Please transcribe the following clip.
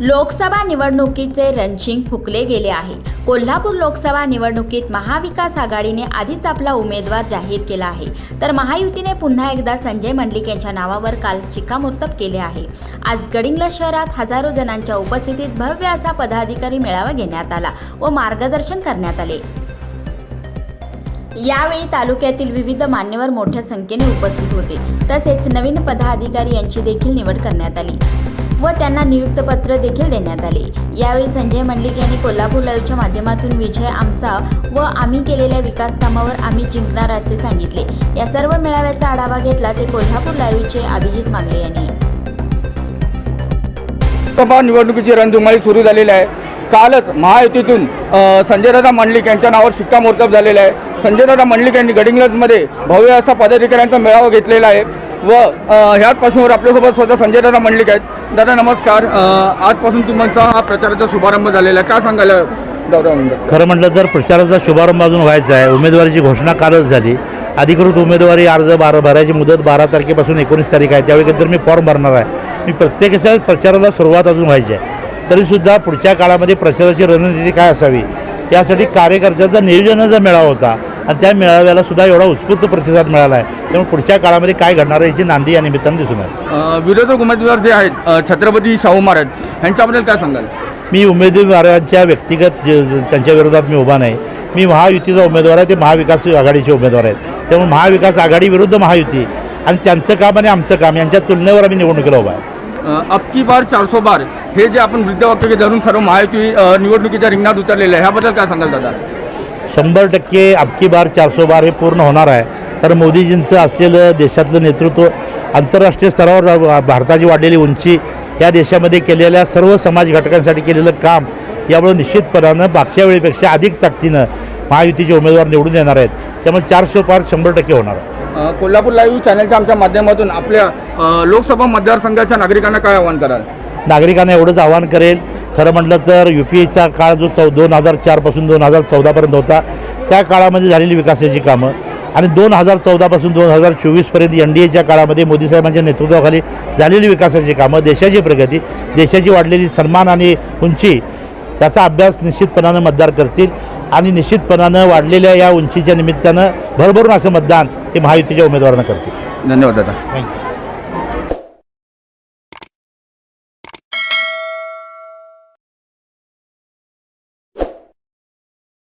लोकसभा निवडणुकीचे रणशिंग फुकले गेले आहे. कोल्हापूर लोकसभा निवडणुकीत महाविकास आघाडीने आधीच आपला उमेदवार जाहीर केला आहे. तर महायुतीने पुन्हा एकदा संजय मंडलिक यांच्या नावावर काल चिकामोर्तब केले आहे. आज गडिंगला शहरात हजारो जणांच्या उपस्थितीत भव्य असा पदाधिकारी मेळावा घेण्यात आला व मार्गदर्शन करण्यात आले. यावेळी तालुक्यातील विविध मान्यवर मोठ्या संख्येने उपस्थित होते. तसेच नवीन पदाधिकारी यांची देखील निवड करण्यात आली. व त्यांना नियुक्त पत्र देखील देण्यात आले. यावेळी संजय मंडलिक यांनी कोल्हापूर लाईव्हच्या माध्यमातून विजय आमचा व आम्ही केलेल्या विकास कामावर आम्ही जिंकणार असे सांगितले. या सर्व मेळाव्याचा आढावा घेतला ते कोल्हापूर लाईव्हचे अभिजित मागले यांनी. लोकसभा निवडणुकीची रणधुमाळी सुरू झालेली आहे. कालच महायुतीतून संजय संजयदादा मंडलिक यांच्या नावावर शिक्कामोर्तब झालेलं आहे. संजयदादा मंडलिक यांनी गडिंग्लजमध्ये भव्य असा पदाधिकाऱ्यांचा मेळावा घेतलेला आहे व ह्याच पासूनवर आपल्यासोबत स्वतः संजयदादा मंडलिक आहेत. दादा नमस्कार. आजपासून तुमचा हा प्रचाराचा शुभारंभ झालेला आहे. काय सांगायला खरं म्हटलं तर प्रचाराचा शुभारंभ अजून व्हायचा आहे. उमेदवारीची घोषणा कालच झाली. अधिकृत उमेदवारी अर्ज बारा भरायची मुदत बारा तारखेपासून एकोणीस तारीख आहे. त्यावेळी तर मी फॉर्म भरणार आहे. मी प्रत्येकाच्या प्रचाराला सुरुवात अजून व्हायची आहे. तरीसुद्धा पुढच्या काळामध्ये प्रचाराची रणनीती काय असावी? यासाठी कार्यकर्त्यांचा नियोजनाचा मेळावा होता आणि त्या मेळाव्याला सुद्धा एवढा उत्स्फूर्त प्रतिसाद मिळाला आहे. त्यामुळे पुढच्या काळामध्ये काय घडणार आहे याची नांदी या निमित्तानं दिसून अ, विरोधक उमेदवार जे आहेत छत्रपती शाहू महाराज यांच्याबद्दल काय सांगाल? मी उमेदवारांच्या व्यक्तिगत जे त्यांच्या विरोधात मी उभा नाही. मी महायुतीचा उमेदवार आहे ते महाविकास आघाडीचे उमेदवार आहेत. त्यामुळे महाविकास आघाडी विरुद्ध महायुती आणि त्यांचं काम आणि आमचं काम यांच्या तुलनेवर आम्ही निवडणुकीला उभा आहे. अबकी बार चारसो बार हे जे आपण वृद्धवाक्य धरून सर्व महायुती निवडणुकीच्या रिंगणात उतरलेले आहे ह्याबद्दल काय सांगाल दादा? शंभर टक्के अबकी बार चारसो बार हे पूर्ण होणार आहे. तर मोदीजींचं असलेलं देशातलं नेतृत्व आंतरराष्ट्रीय स्तरावर भारताची वाढलेली उंची या देशामध्ये केलेल्या सर्व समाज घटकांसाठी केलेलं काम यामुळे निश्चितपणानं मागच्या वेळेपेक्षा अधिक ताकदीनं महायुतीचे उमेदवार निवडून येणार आहेत. त्यामुळे चारशे पार शंभर टक्के होणार आहे. कोल्हापूर लाईव्ह चॅनलच्या आमच्या माध्यमातून आपल्या लोकसभा मतदारसंघाच्या नागरिकांना काय आवाहन कराल? नागरिकांना एवढंच आवाहन करेल. खरं म्हटलं तर यू पी एचा काळ जो चौ दोन हजार चारपासून दोन हजार चौदापर्यंत होता त्या काळामध्ये झालेली विकासाची कामं आणि दोन हजार चौदापासून दोन हजार चोवीसपर्यंत एन डी एच्या काळामध्ये मोदी साहेबांच्या नेतृत्वाखाली झालेली विकासाची कामं देशाची प्रगती देशाची वाढलेली सन्मान आणि उंची त्याचा अभ्यास निश्चितपणानं मतदार करतील आणि निश्चितपणानं वाढलेल्या या उंचीच्या निमित्तानं भरभरून असं मतदान हे महायुतीच्या उमेदवारांना करतील. धन्यवाद दादा. थँक्यू